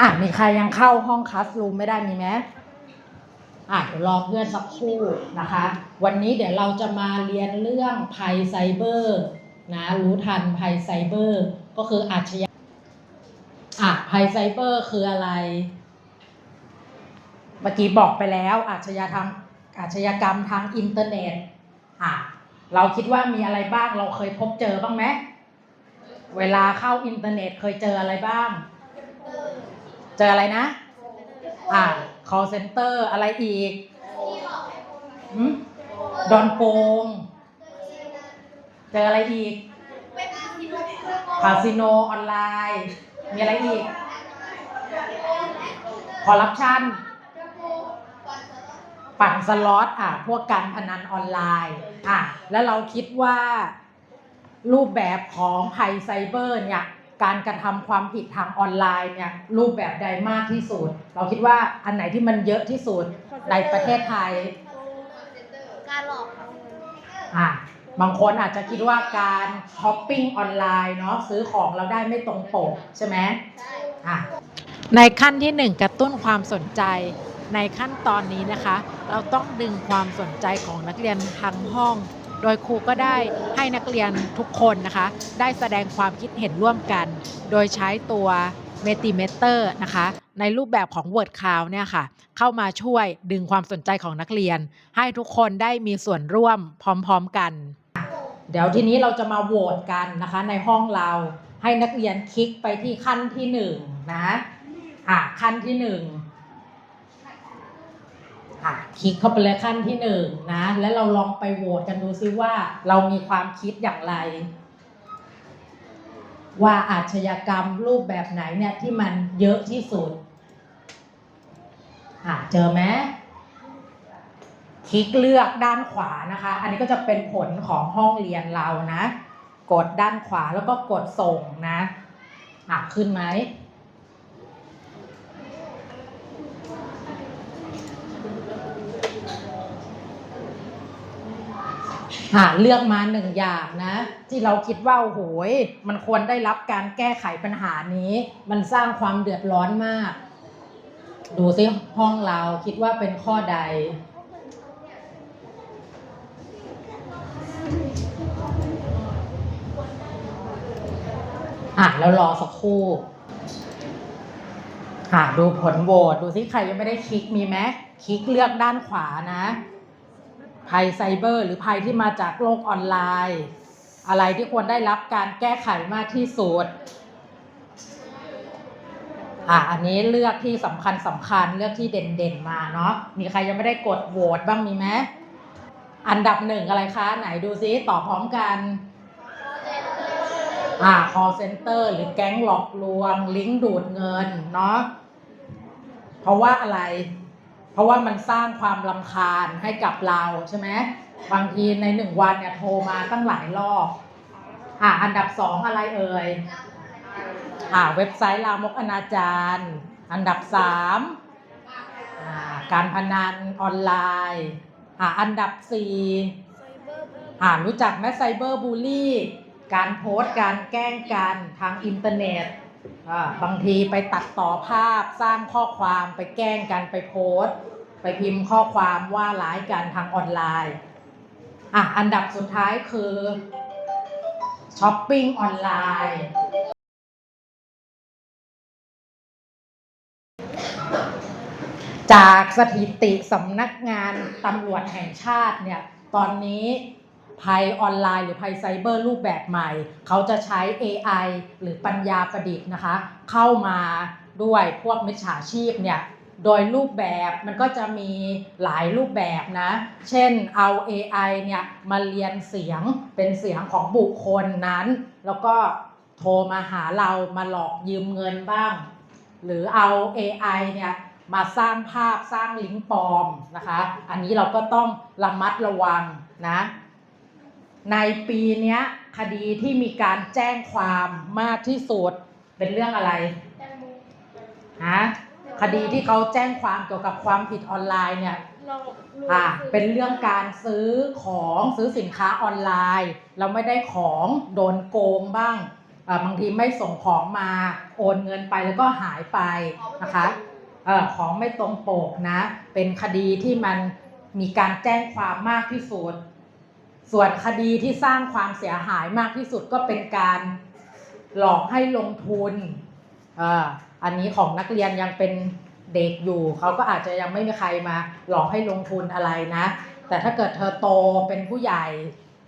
อะมีใครยังเข้าห้องคลาสรูมไม่ได้มีไหมอะเดี๋ยวรอเพื่อนสักครู่นะคะ วันนี้เดี๋ยวเราจะมาเรียนเรื่องภัยไซเบอร์นะรู้ทันภัยไซเบอร์ก็คืออาชญาอะภัยไซเบอร์คืออะไร เมื่อกี้บอกไปแล้วอาชญากรรมอาชญากรรมทางอินเทอร์เน็ตอะเราคิดว่ามีอะไรบ้างเราเคยพบเจอบ้างไหมเวลาเข้าอินเทอร์เน็ตเคยเจออะไรบ้าง เจออะไรนะ อ่า call center อะไรอีกหืมโดนโกง เจออะไรอีก คาสิโนออนไลน์ มีอะไรอีก คอร์รัปชันปั่นสล็อตอะ พวกการพนันออนไลน์ อะ แล้วเราคิดว่ารูปแบบของภัยไซเบอร์เนี่ย การกระทำความผิดทางออนไลน์เนี่ยรูปแบบใดมากที่สุด เราคิดว่าอันไหนที่มันเยอะที่สุดในประเทศไทย การหลอกเอาเงินอะบางคนอาจจะคิดว่าการช้อปปิ้งออนไลน์เนาะซื้อของเราได้ไม่ตรงปกใช่ไหมอะในขั้นที่ 1 กระตุ้นความสนใจ ในขั้นตอนนี้นะคะ เราต้องดึงความสนใจของนักเรียนทั้งห้อง โดยครูก็ได้ให้นักเรียนทุกคนนะคะ ได้แสดงความคิดเห็นร่วมกัน โดยใช้ตัว Metimeter นะคะ ในรูปแบบของ Word Cloud เนี่ยค่ะ เข้ามาช่วยดึงความสนใจของนักเรียน ให้ทุกคนได้มีส่วนร่วมพร้อมๆกัน เดี๋ยวทีนี้เราจะมาโหวตกันนะคะ ในห้องเราให้นักเรียนคลิกไปที่ขั้นที่หนึ่งนะอะขั้นที่หนึ่ง อะคลิกเข้าไปเลยขั้นที่หนึ่งนะ แล้วเราลองไปโหวตกันดูซิว่า เรามีความคิดอย่างไร ว่าอาชญากรรมรูปแบบไหนเนี่ยที่มันเยอะที่สุดอะเจอไหมคลิกเลือกด้านขวานะคะ อันนี้ก็จะเป็นผลของห้องเรียนเรานะ กดด้านขวาแล้วก็กดส่งนะอะขึ้นไหม อะเลือกมาหนึ่งอย่างนะ ที่เราคิดว่าโอ้โหยมันควรได้รับการแก้ไขปัญหานี้ มันสร้างความเดือดร้อนมาก ดูซิห้องเราคิดว่าเป็นข้อใด อะแล้วรอสักครู่อะดูผลโหวตดูซิใครยังไม่ได้คลิกมีไหมคลิกเลือกด้านขวานะ ภัยไซเบอร์ หรือภัยที่มาจากโลกออนไลน์ อะไรที่ควรได้รับการแก้ไขมากที่สุดอะอันนี้เลือกที่สำคัญสำคัญเลือกที่เด่นๆมาเนาะมีใครยังไม่ได้กดโหวตบ้างมีไหมอันดับหนึ่งอะไรคะ ไหนดูซิตอบพร้อมกันอ่า call center หรือแก๊งหลอกลวง ลิงก์ดูดเงินเนาะเพราะว่าอะไร ราะว่ามันสร้างความลำคาญให้กับเราใช่ไหมบางทีในหนึ่งวันเนี่ยโทรมาตั้งหลายรอบอ่าอันดับสองอะไรเอ่ยอ่าเว็บไซต์ลามกอนาจารอันดับสามอ่าการพนันออนไลน์อ่าอันดับสี่อ่ารู้จักไหมไซเบอร์บูลลี่การโพสต์การแกล้งกันทางอินเทอร์เน็ตอ่าบางทีไปตัดต่อภาพสร้างข้อความไปแกล้งกันไปโพสต์ ไปพิมพ์ข้อความว่าร้ายกันทางออนไลน์อะอันดับสุดท้ายคือช้อปปิ้งออนไลน์จากสถิติสำนักงานตำรวจแห่งชาติเนี่ย ตอนนี้ภัยออนไลน์หรือภัยไซเบอร์รูปแบบใหม่ เขาจะใช้ AI หรือปัญญาประดิษฐ์นะคะ เข้ามาด้วยพวกมิจฉาชีพเนี่ย โดยรูปแบบมันก็จะมีหลายรูปแบบนะ เช่นเอา AI เนี่ยมาเรียนเสียงเป็นเสียงของบุคคลนั้น แล้วก็โทรมาหาเรามาหลอกยืมเงินบ้าง หรือเอา AI เนี่ยมาสร้างภาพสร้างลิงก์ปลอมนะคะ อันนี้เราก็ต้องระมัดระวังนะ ในปีนี้คดีที่มีการแจ้งความมากที่สุดเป็นเรื่องอะไรฮะ คดีที่เขาแจ้งความเกี่ยวกับความผิดออนไลน์เนี่ยหลอกลวงอ่าเป็นเรื่องการซื้อของซื้อสินค้าออนไลน์ เราไม่ได้ของโดนโกงบ้างอ่อบางทีไม่ส่งของมาโอนเงินไปแล้วก็หายไปนะคะเออของไม่ตรงปกนะ เป็นคดีที่มันมีการแจ้งความมากที่สุด ส่วนคดีที่สร้างความเสียหายมากที่สุดก็เป็นการหลอกให้ลงทุนอ่า อันนี้ของนักเรียนยังเป็นเด็กอยู่เขาก็อาจจะยังไม่มีใครมาหลอกให้ลงทุนอะไรนะ แต่ถ้าเกิดเธอโตเป็นผู้ใหญ่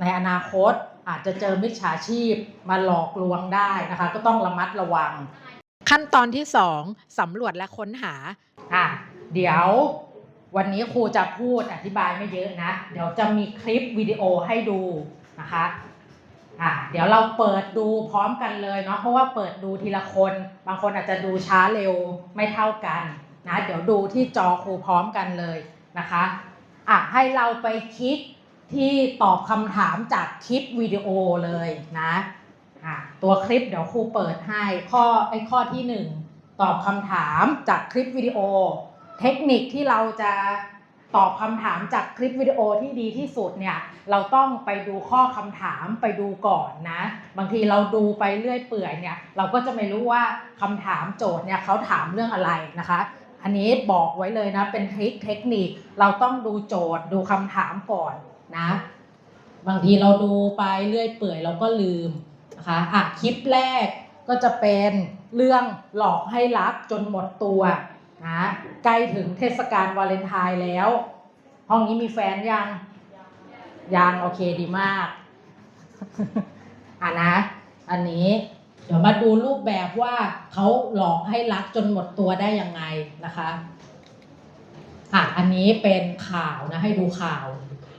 ในอนาคตอาจจะเจอมิจฉาชีพมาหลอกลวงได้นะคะ ก็ต้องระมัดระวัง ขั้นตอนที่ 2สำรวจและค้นหาอะเดี๋ยววันนี้ครูจะพูดอธิบายไม่เยอะนะ เดี๋ยวจะมีคลิปวิดีโอให้ดูนะคะ อะเดี๋ยวเราเปิดดูพร้อมกันเลยเนาะเพราะว่าเปิดดูทีละคน บางคนอาจจะดูช้าเร็วไม่เท่ากันนะเดี๋ยวดูที่จอครูพร้อมกันเลยนะคะอะให้เราไปคลิกที่ตอบคำถามจากคลิปวิดีโอเลยนะอะตัวคลิปเดี๋ยวครูเปิดให้ข้อไอ้ข้อที่หนึ่งตอบคำถามจากคลิปวิดีโอ เทคนิคที่เราจะ ตอบคำถามจากคลิปวิดีโอที่ดีที่สุดเนี่ยเราต้องไปดูข้อคำถามไปดูก่อนนะ บางทีเราดูไปเรื่อยเปื่อยเนี่ยเราก็จะไม่รู้ว่าคำถามโจทย์เนี่ยเขาถามเรื่องอะไรนะคะ อันนี้บอกไว้เลยนะเป็นทริคเทคนิคเราต้องดูโจทย์ดูคำถามก่อนนะ บางทีเราดูไปเรื่อยเปื่อยเราก็ลืมนะคะอะคลิปแรกก็จะเป็นเรื่องหลอกให้รักจนหมดตัว นะใกล้ถึงเทศกาลวาเลนไทน์แล้ว ห้องนี้มีแฟนยังยังโอเคดีมากอะนะ อันนี้เดี๋ยวมาดูรูปแบบว่าเขาหลอกให้รักจนหมดตัวได้ยังไงนะคะอะอันนี้เป็นข่าวนะให้ดูข่าว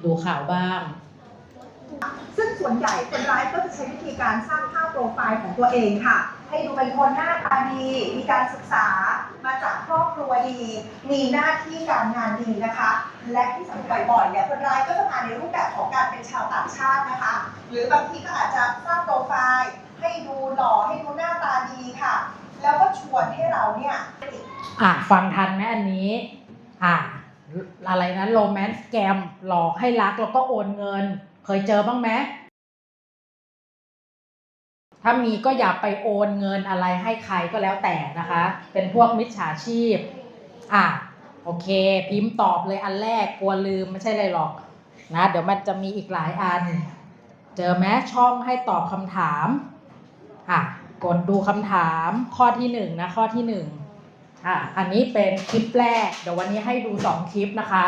ดูข่าวบ้างซึ่งส่วนใหญ่คนร้ายก็จะใช้วิธีการสร้างภาพโปรไฟล์ของตัวเองค่ะ ให้ดูเป็นคนหน้าตาดี มีการศึกษามาจากครอบครัวดี มีหน้าที่การงานดีนะคะ และที่สำคัญบ่อยๆเนี่ยคนร้ายก็จะมาในรูปแบบของการเป็นชาวต่างชาตินะคะ หรือบางทีก็อาจจะสร้างโปรไฟล์ให้ดูหล่อให้ดูหน้าตาดีค่ะ แล้วก็ชวนให้เราเนี่ยอะฟังทันไหมอันนี้อะอะไรนะโรแมนต์แกมหลอกให้รักแล้วก็โอนเงิน เคยเจอบ้างไหม ถ้ามีก็อย่าไปโอนเงินอะไรให้ใครก็แล้วแต่นะคะ เป็นพวกมิจฉาชีพ อะโอเค พิมพ์ตอบเลยอันแรกกลัวลืมไม่ใช่อะไรหรอกนะเดี๋ยวมันจะมีอีกหลายอัน เจอไหมช่องให้ตอบคำถามอะกดดูคำถามข้อที่หนึ่งนะข้อที่หนึ่งอะอันนี้เป็นคลิปแรก เดี๋ยววันนี้ให้ดูสองคลิปนะคะ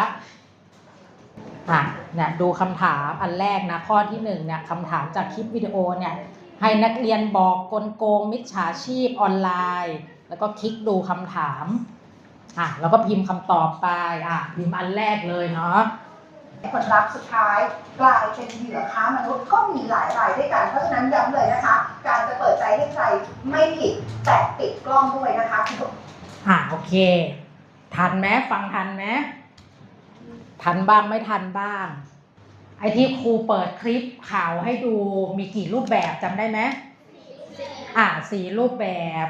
อะเนี่ยดูคำถามอันแรกนะข้อที่หนึ่งเนี่ยคำถามจากคลิปวิดีโอเนี่ย ให้นักเรียนบอกกลโกงมิจฉาชีพออนไลน์ แล้วก็คลิกดูคำถามอะแล้วก็พิมพ์คำตอบไปอะพิมพ์อันแรกเลยเนาะผลลัพธ์สุดท้ายกลายเป็นเหยื่อค้ามนุษย์ก็มีหลายรายด้วยกัน เพราะฉะนั้นย้ำเลยนะคะ การจะเปิดใจให้ใครไม่ผิดแต่ติดกล้องด้วยนะคะคุณผู้ชมอะโอเค ทันไหมฟังทันไหมทันบ้างไม่ทันบ้างไอ้ที่ครูเปิดคลิปข่าวให้ดูมีกี่รูปแบบจำได้ไหมอะสี่รูปแบบ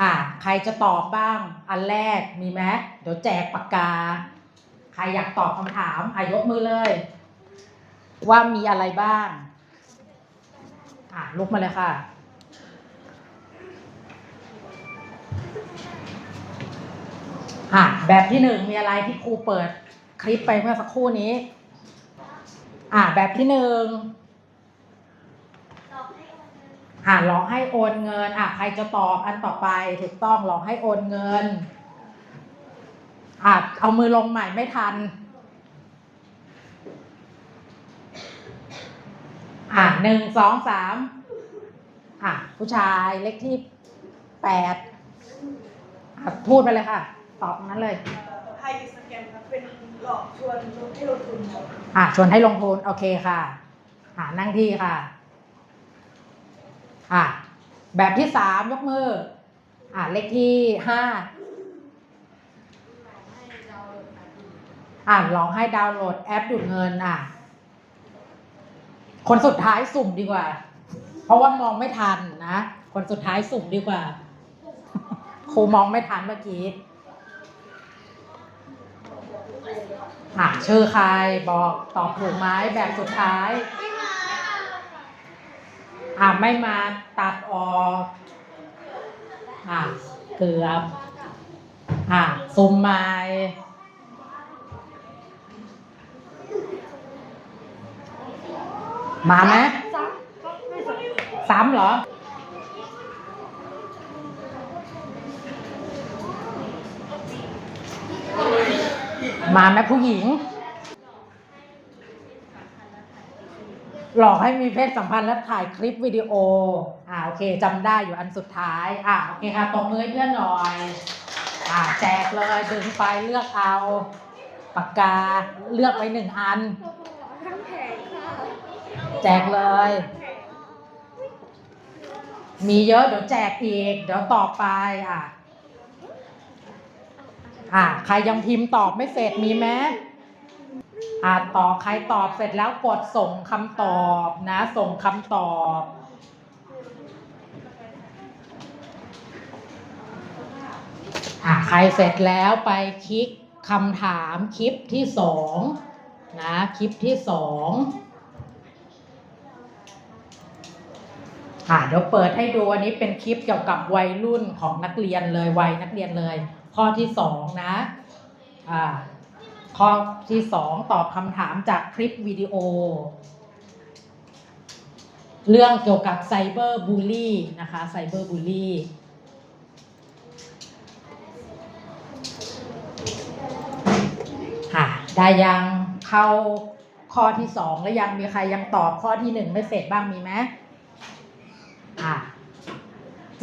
อะใครจะตอบบ้าง อันแรกมีไหมเดี๋ยวแจกปากกา ใครอยากตอบคำถามอะยกมือเลย ว่ามีอะไรบ้าง อะลุกมาเลยค่ะอะแบบที่หนึ่งมีอะไรที่ครูเปิดคลิปไปเมื่อสักครู่นี้ อะแบบที่หนึ่งอะหลอกให้โอนเงิน อะใครจะตอบอันต่อไปถูกต้องหลอกให้โอนเงิน อะเอามือลงใหม่ไม่ทัน อะหนึ่งสองสามอะผู้ชายเลขที่แปดอะพูดไปเลยค่ะ ตอบนั้นเลย ไฮสแกมครับเป็น หลอกชวนให้ลงทุนครับอะชวนให้ลงทุนโอเคค่ะอะนั่งที่ค่ะอะแบบที่สามยกมืออะเลขที่ห้าอะลองให้ดาวน์โหลดแอปดูดเงินอะ คนสุดท้ายสุ่มดีกว่า เพราะว่ามองไม่ทันนะ คนสุดท้ายสุ่มดีกว่า ครูมองไม่ทันเมื่อกี้ อะชื่อใครบอกตอบถูกไหมแบบสุดท้ายอ่าไม่มาตัดออกอ่าเกือบอ่าซุมไม้มาไหมซ้ำเหรอ มาไหมผู้หญิง หลอกให้มีเพศสัมพันธ์และถ่ายคลิปวิดีโอ อ่าโอเคจำได้อยู่อันสุดท้าย อ่าโอเคค่ะตบมือเพื่อนหน่อย อ่าแจกเลยดึงไปเลือกเอาปากกาเลือกไว้หนึ่งอันแผงค่ะแจกเลย มีเยอะเดี๋ยวแจกอีก เดี๋ยวต่อไปอะ อะใครยังพิมพ์ตอบไม่เสร็จมีไหมอะตอบใครตอบเสร็จแล้วกดส่งคำตอบนะ ส่งคำตอบอะใครเสร็จแล้วไปคลิกคำถามคลิปที่สองนะคลิปที่สองค่ะเดี๋ยวเปิดให้ดูอันนี้เป็นคลิปเกี่ยวกับวัยรุ่นของนักเรียนเลยวัยนักเรียนเลย ข้อที่สองนะอ่าข้อที่สองตอบคำถามจากคลิปวิดีโอ เรื่องเกี่ยวกับไซเบอร์บูลลี่นะคะไซเบอร์บูลลี่ค่ะได้ยังเข้าข้อที่สองแล้วยังมีใครยังตอบข้อที่หนึ่งไม่เสร็จบ้างมีไหมอะ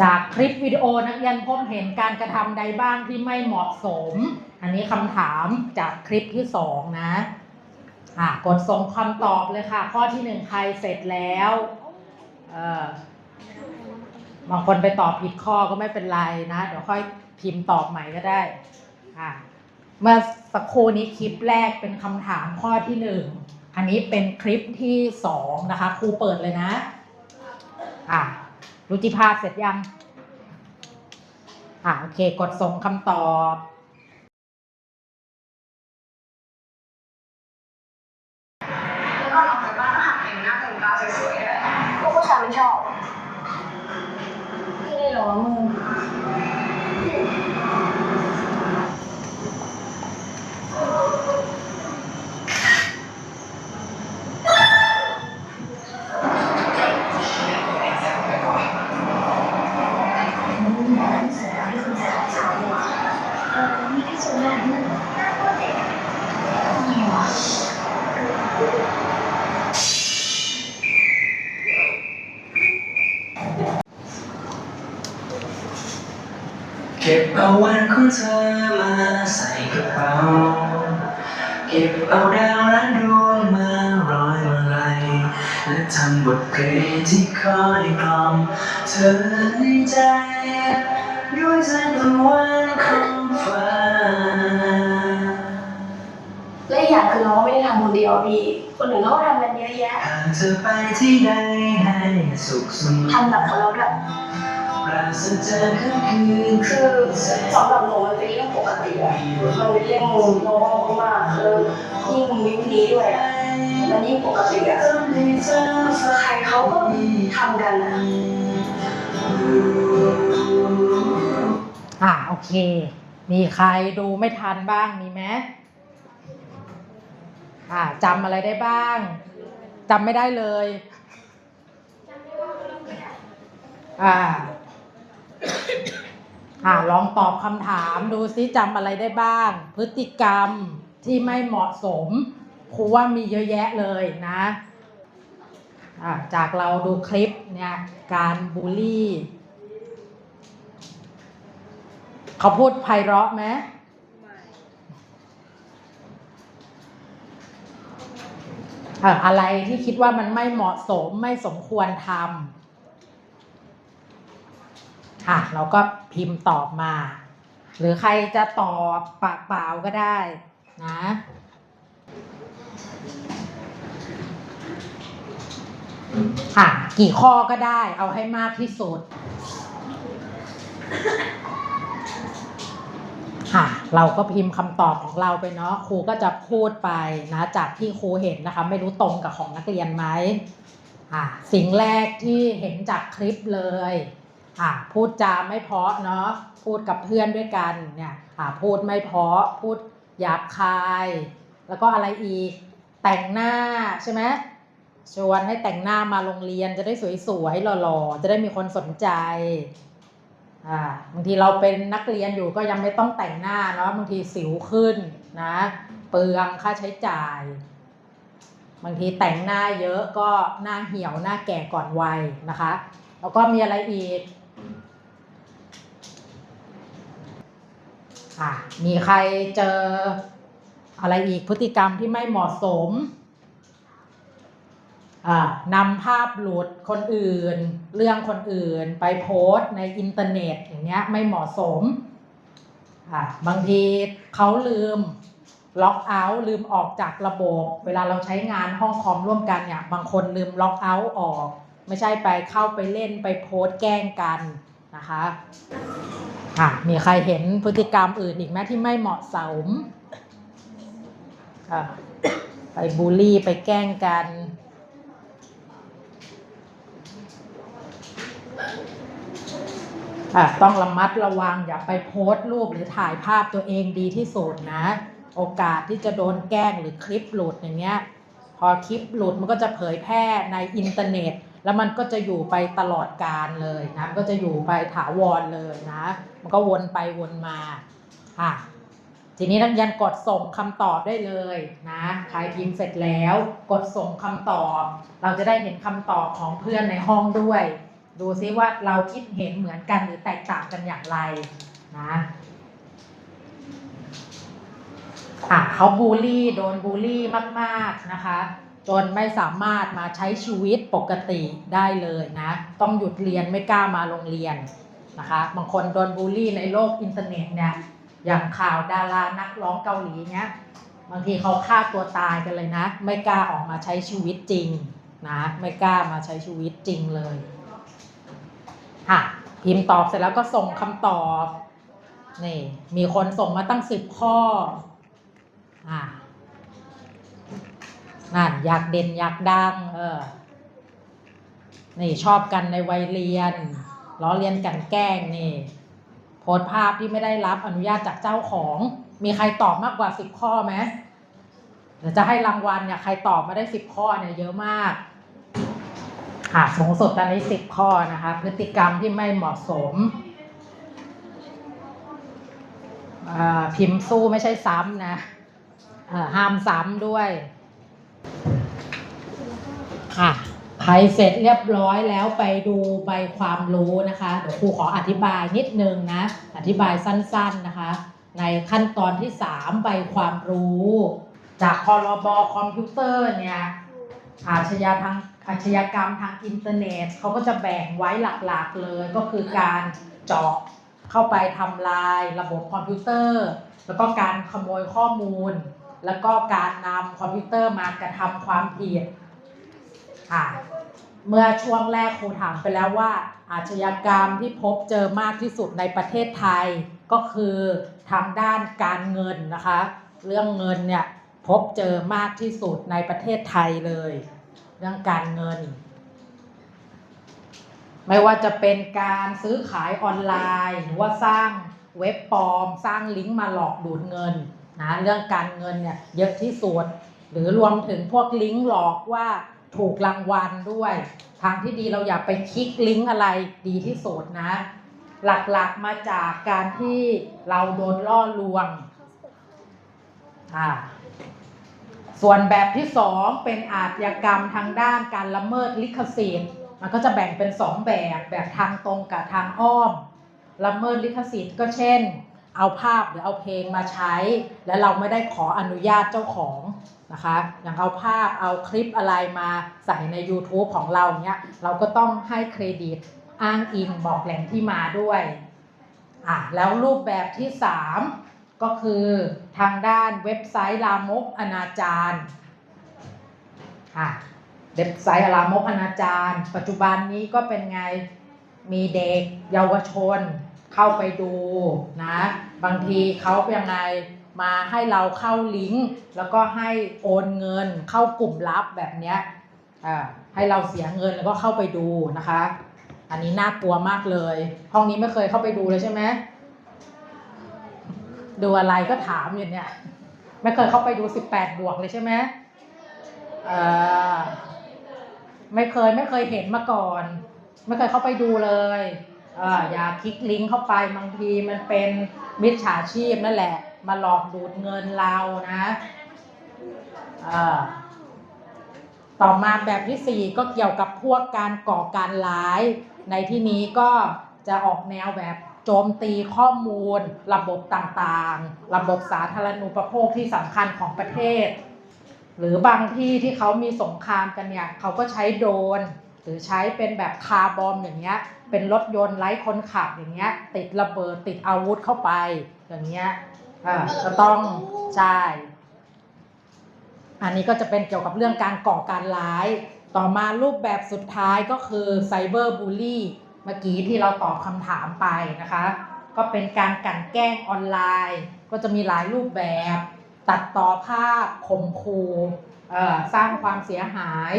จากคลิปวิดีโอนักเรียนพบเห็นการกระทำใดบ้างที่ไม่เหมาะสม อันนี้คำถามจากคลิปที่สองนะอะกดส่งคำตอบเลยค่ะ ข้อที่หนึ่งใครเสร็จแล้วเออบางคนไปตอบผิดข้อก็ไม่เป็นไรนะ เดี๋ยวค่อยพิมพ์ตอบใหม่ก็ได้อะเมื่อสักครู่นี้คลิปแรกเป็นคำถามข้อที่หนึ่งอันนี้เป็นคลิปที่สองนะคะครูเปิดเลยนะอะ รุจิภาพเสร็จยัง อ่าโอเค กดส่งคำตอบแล้วก็ออกจากบ้านก็หักแต่งหน้าแต่งตาสวยๆเลยพวกผู้ชายมันชอบ และอีกอย่างคือเราก็ไม่ได้ทำคนเดียวอะพี่ คนอื่นเขาก็ทำกันเยอะแยะหากเธอไปที่ใดให้สุขสมทำแบบของเราด้วยปราศจากค่ำคืนคือสำหรับหนูมันเป็นเรื่องปกติอะมันเป็นเรื่องโน้มมากแล้วยิ่งยุคนี้ด้วยอะมันยิ่งปกติอะต้องให้เธอฟังใครเขาก็ทำกันอะอะโอเค มีใครดูไม่ทันบ้างมีไหม อ่าจำอะไรได้บ้างจำไม่ได้เลยอ่าอ่าลองตอบคำถามดูซิจำอะไรได้บ้าง พฤติกรรมที่ไม่เหมาะสมครูว่ามีเยอะแยะเลยนะอ่าจากเราดูคลิปเนี่ยการบูลลี่ เขาพูดไพเราะไหม อะไรที่คิดว่ามันไม่เหมาะสมไม่สมควรทำอะเราก็พิมพ์ตอบมา หรือใครจะตอบปากเปล่าก็ได้นะอะกี่ข้อก็ได้ เอาให้มากที่สุด ค่ะ เราก็พิมพ์คำตอบของเราไปเนาะครูก็จะพูดไปนะจากที่ครูเห็นนะคะ ไม่รู้ตรงกับของนักเรียนไหมอะสิ่งแรกที่เห็นจากคลิปเลยอะพูดจาไม่เพาะเนาะพูดกับเพื่อนด้วยกันเนี่ยอะพูดไม่เพาะพูดหยาบคาย แล้วก็อะไรอีกแต่งหน้าใช่ไหมชวนให้แต่งหน้ามาโรงเรียนจะได้สวยๆหล่อๆ จะได้มีคนสนใจ อ่าบางทีเราเป็นนักเรียนอยู่ก็ยังไม่ต้องแต่งหน้าเนาะบางทีสิวขึ้นนะเปลืองค่าใช้จ่าย บางทีแต่งหน้าเยอะก็หน้าเหี่ยวหน้าแก่ก่อนวัยนะคะ แล้วก็มีอะไรอีกอะมีใครเจออะไรอีกพฤติกรรมที่ไม่เหมาะสม นำภาพหลุดคนอื่น เรื่องคนอื่นไปโพสต์ในอินเทอร์เน็ตอย่างเงี้ยไม่เหมาะสมะบางทีเขาลืมล็อกเอาท์ลืมออกจากระบบ เวลาเราใช้งานห้องคอมร่วมกันเนี่ยบางคนลืมล็อกเอาท์ออก ไม่ใช่ไปเข้าไปเล่นไปโพสต์แกล้งกันนะคะอะมีใครเห็นพฤติกรรมอื่นอีกไหมที่ไม่เหมาะสมไปบูลลี่ไปแกล้งกัน อะ ต้องระมัดระวังอย่าไปโพสต์รูปหรือถ่ายภาพตัวเองดีที่สุดนะ โอกาสที่จะโดนแกล้งหรือคลิปหลุดอย่างเงี้ย พอคลิปหลุดมันก็จะเผยแพร่ในอินเทอร์เน็ต แล้วมันก็จะอยู่ไปตลอดการเลยนะก็จะอยู่ไปถาวรเลยนะ มันก็วนไปวนมาค่ะทีนี้นักเรียนกดส่งคำตอบได้เลยนะใครพิมพ์เสร็จแล้ว กดส่งคำตอบ เราจะได้เห็นคำตอบของเพื่อนในห้องด้วย ดูซิว่าเราคิดเห็นเหมือนกันหรือแตกต่างกันอย่างไรนะอะเขาบูลลี่โดนบูลลี่มากๆนะคะ จนไม่สามารถมาใช้ชีวิตปกติได้เลยนะ ต้องหยุดเรียนไม่กล้ามาโรงเรียนนะคะบางคนโดนบูลลี่ในโลกอินเทอร์เน็ตเนี่ยอย่างข่าวดารานักร้องเกาหลีเนี้ยบางทีเขาฆ่าตัวตายกันเลยนะ ไม่กล้าออกมาใช้ชีวิตจริงนะไม่กล้ามาใช้ชีวิตจริงเลย ค่ะพิมพ์ตอบเสร็จแล้วก็ส่งคำตอบนี่มีคนส่งมาตั้งสิบข้ออ่านั่นอยากเด่นอยากดังเออนี่ชอบกันในวัยเรียนล้อเลียนกันแกล้งนี่โพสภาพที่ไม่ได้รับอนุญาตจากเจ้าของ มีใครตอบมากกว่าสิบข้อไหมเดี๋ยวจะให้รางวัลเนี่ยใครตอบมาได้สิบข้อเนี่ยเยอะมาก ค่ะสูงสุดตอนนี้สิบข้อนะคะ พฤติกรรมที่ไม่เหมาะสม พิมพ์สู้ไม่ใช่ซ้ำนะห้ามซ้ำด้วย ค่ะใครเสร็จเรียบร้อยแล้วไปดูใบความรู้นะคะ เดี๋ยวครูขออธิบายนิดนึงนะ อธิบายสั้นๆนะคะ ในขั้นตอนที่ 3 ใบความรู้ จากพรบอคอมพิวเตอร์เนี่ยอาชญาทาง อาชญากรรมทางอินเทอร์เน็ตเขาก็จะแบ่งไว้หลักๆเลยก็คือการเจาะเข้าไปทำลายระบบคอมพิวเตอร์ แล้วก็การขโมยข้อมูล แล้วก็การนำคอมพิวเตอร์มากระทำความผิดค่ะเมื่อช่วงแรกครูถามไปแล้วว่า อาชญากรรมที่พบเจอมากที่สุดในประเทศไทยก็คือทางด้านการเงินนะคะ เรื่องเงินเนี่ยพบเจอมากที่สุดในประเทศไทยเลย เรื่องการเงิน ไม่ว่าจะเป็นการซื้อขายออนไลน์ หรือว่าสร้างเว็บปลอม สร้างลิงก์มาหลอกดูดเงินนะเรื่องการเงินเนี่ยเยอะที่สุดหรือรวมถึงพวกลิงก์หลอกว่าถูกรางวัลด้วย ทางที่ดีเราอย่าไปคลิกลิงก์อะไรดีที่สุดนะ หลักๆมาจากการที่เราโดนล่อลวงอ่า ส่วนแบบที่สองเป็นอาชญากรรมทางด้านการละเมิดลิขสิทธิ์ มันก็จะแบ่งเป็นสองแบบแบบทางตรงกับทางอ้อม ละเมิดลิขสิทธิ์ก็เช่น เอาภาพหรือเอาเพลงมาใช้ และเราไม่ได้ขออนุญาตเจ้าของนะคะอย่างเอาภาพเอาคลิปอะไรมาใส่ใน YouTube ของเราเนี้ยเราก็ต้องให้เครดิตอ้างอิงบอกแหล่งที่มาด้วยอะแล้วรูปแบบที่ 3 ก็คือทางด้านเว็บไซต์ลามกอนาจารอะเว็บไซต์ลามกอนาจารปัจจุบันนี้ก็เป็นไงมีเด็กเยาวชนเข้าไปดูนะบางทีเขาเป็นยังไงมาให้เราเข้าลิงก์แล้วก็ให้โอนเงินเข้ากลุ่มลับแบบเนี้ยอ่าให้เราเสียเงินแล้วก็เข้าไปดูนะคะ อันนี้น่ากลัวมากเลย ห้องนี้ไม่เคยเข้าไปดูเลยใช่ไหม ดูอะไรก็ถามอยู่เนี่ย ไม่เคยเข้าไปดูสิบแปดบวกเลยใช่ไหมเออไม่เคยไม่เคยเห็นมาก่อน ไม่เคยเข้าไปดูเลยเอออย่าคลิกลิงก์เข้าไปบางทีมันเป็นมิจฉาชีพนั่นแหละ มาหลอกดูดเงินเรานะเออต่อมาแบบที่สี่ก็เกี่ยวกับพวกการก่อการร้าย ในที่นี้ก็จะออกแนวแบบ จมตีข้อมูล ระบบต่างๆ ระบบสาธารณูปโภคที่สำคัญของประเทศ หรือบางที่ที่เขามีสงครามกันเนี่ยเขาก็ใช้โดรนหรือใช้เป็นแบบคาร์บอมอย่างเงี้ย เป็นรถยนต์ไร้คนขับอย่างเงี้ย ติดระเบิดติดอาวุธเข้าไปอย่างเงี้ยก็ต้องใช่อันนี้ก็จะเป็นเกี่ยวกับเรื่องการก่อการร้าย ต่อมารูปแบบสุดท้ายก็คือไซเบอร์บูลลี่ เมื่อกี้ที่เราตอบคำถามไปนะคะ ก็เป็นการกันแกล้งออนไลน์ ก็จะมีหลายรูปแบบ ตัดต่อภาพข่มขู่สร้างความเสียหาย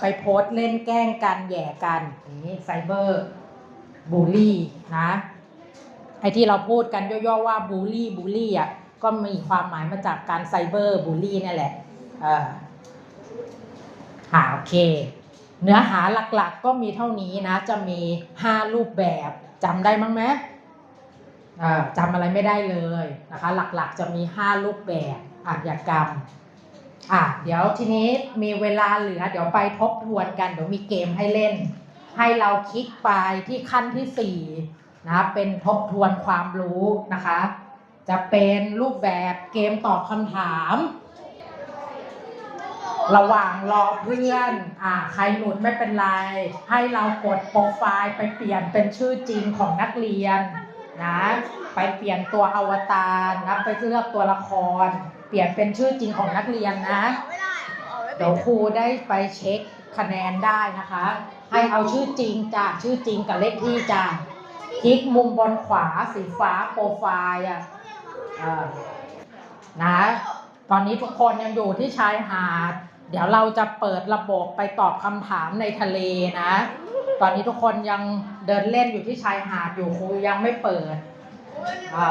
ไปโพสต์เล่นแกล้งกันแย่กันนี้ไซเบอร์บูลลี่นะไอที่เราพูดกันย่อๆว่าบูลลี่บูลลี่อะก็มีความหมายมาจากการไซเบอร์บูลลี่นี่แหละอ่อค่ะโอเค เนื้อหาหลักๆก็มีเท่านี้นะ จะมี 5 รูปแบบจำได้มั้งไหมอ่อจำอะไรไม่ได้เลยนะคะ หลักๆจะมี 5 รูปแบบอาชญากรรมอะเดี๋ยวทีนี้มีเวลาเหลือ เดี๋ยวไปทบทวนกัน เดี๋ยวมีเกมให้เล่น ให้เราคลิกไปที่ขั้นที่4นะเป็นทบทวนความรู้นะคะ จะเป็นรูปแบบเกมตอบคำถาม ระหว่างรอเพื่อน อ่า ใครหลุดไม่เป็นไร ให้เรากดโปรไฟล์ไปเปลี่ยนเป็นชื่อจริงของนักเรียนนะ ไปเปลี่ยนตัวอวตารนะ ไปเลือกตัวละคร เปลี่ยนเป็นชื่อจริงของนักเรียนนะเดี๋ยวครูได้ไปเช็คคะแนนได้นะคะ ให้เอาชื่อจริงจ้ะชื่อจริงกับเลขที่จ้ะคลิกมุมบนขวาสีฟ้าโปรไฟล์อะนะ ตอนนี้ทุกคนยังอยู่ที่ชายหาด เดี๋ยวเราจะเปิดระบบไปตอบคำถามในทะเลนะ ตอนนี้ทุกคนยังเดินเล่นอยู่ที่ชายหาดอยู่ครูยังไม่เปิดอ่า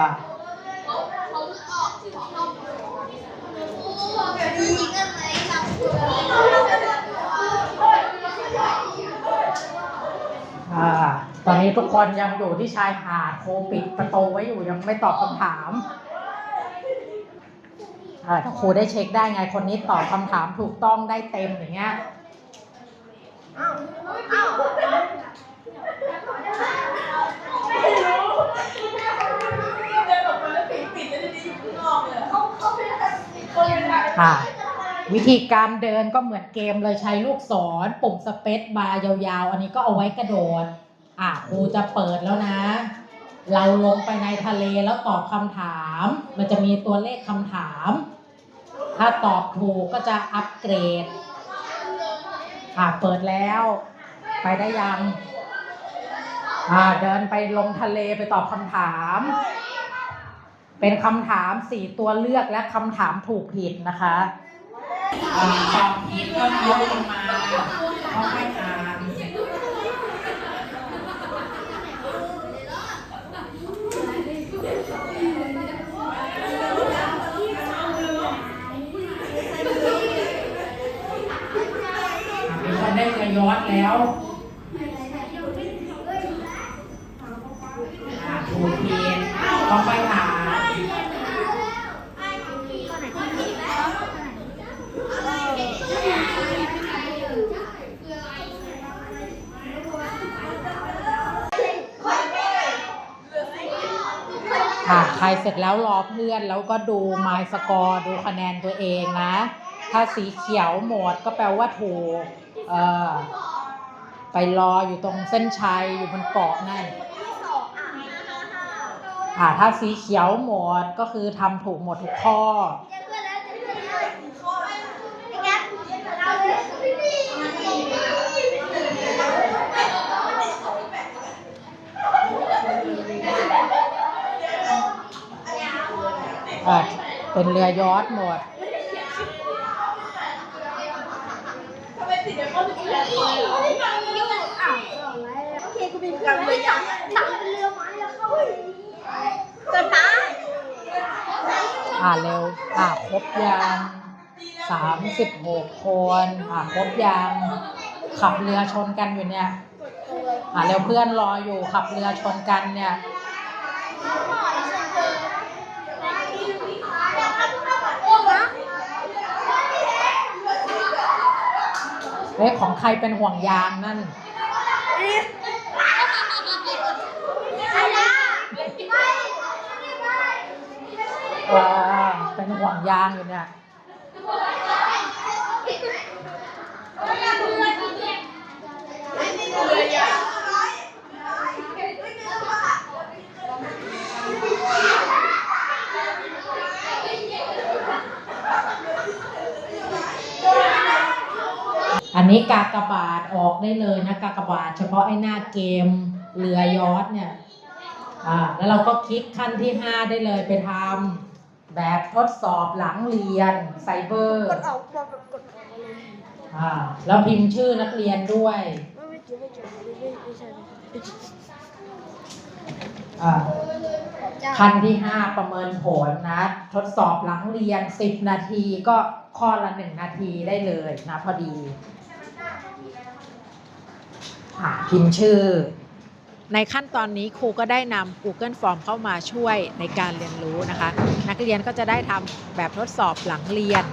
ตอนนี้ทุกคนยังอยู่ที่ชายหาดโครูปิดประตูไว้อยู่ยังไม่ตอบคำถาม ถ้าครูได้เช็คได้ไงคนนี้ตอบคำถามถูกต้องได้เต็มอย่างเงี้ยค่ะวิธีการเดินก็เหมือนเกมเลยใช้ลูกศรปุ่มสเปซบาร์ยาวๆ อันนี้ก็เอาไว้กระโดด อะครูจะเปิดแล้วนะ เราลงไปในทะเลแล้วตอบคำถาม มันจะมีตัวเลขคำถาม ถ้าตอบถูกก็จะอัปเกรด อะเปิดแล้ว ไปได้ยัง อ่าเดินไปลงทะเลไปตอบคำถาม เป็นคำถามสี่ตัวเลือกและคำถามถูกผิดนะคะ อ่าตอบผิดก็ยกลงมาเขาให้อ่านมีคนได้เรือยอดแล้วถูกผิดต้องไปอ่านค่ะ ใครเสร็จแล้วรอเพื่อนแล้วก็ดู My Score ดูคะแนนตัวเองนะ ถ้าสีเขียวหมดก็แปลว่าถูก ไปรออยู่ตรงเส้นชัยอยู่บนเกาะนั่นอ่าถ้าสีเขียวหมดก็คือทำถูกหมดทุกข้ออะเป็นเรือยอชต์หมด ทำไมติดแบบ จับจับเรือไม้แล้วเข้าจะตายอ่าเร็ว อ่าครบยังสามสิบหกคน อ่าครบยังขับเรือชนกันอยู่เนี่ย อ่าเร็วเพื่อนรออยู่ขับเรือชนกันเนี่ยเฮ้ยของใครเป็นห่วงยางนั่น ว้าเป็นห่วงยางอยู่เนี่ยอันนี้กากบาทออกได้เลยนะกากบาทเฉพาะไอ้หน้าเกมเรือยอทเนี่ย อ่า แล้วเราก็คลิกขั้นที่ 5 ได้เลยไปทำ แบบทดสอบหลังเรียนไซเบอร์ กดออกกดแบบกดออกเลยอ่าแล้วพิมพ์ชื่อนักเรียนด้วยไม่ไม่เกี่ยวไม่เกี่ยวไม่ไม่ไม่ใช่อ่าจ้าขั้นที่ 5 ประเมินผลนะ ทดสอบหลังเรียน 10 นาทีก็ข้อละ 1 นาทีได้เลยนะพอดี อ่าพิมพ์ชื่อ ในขั้นตอนนี้ครูก็ได้นำ Google Form เข้ามาช่วยในการเรียนรู้นะคะ นักเรียนก็จะได้ทำแบบทดสอบหลังเรียน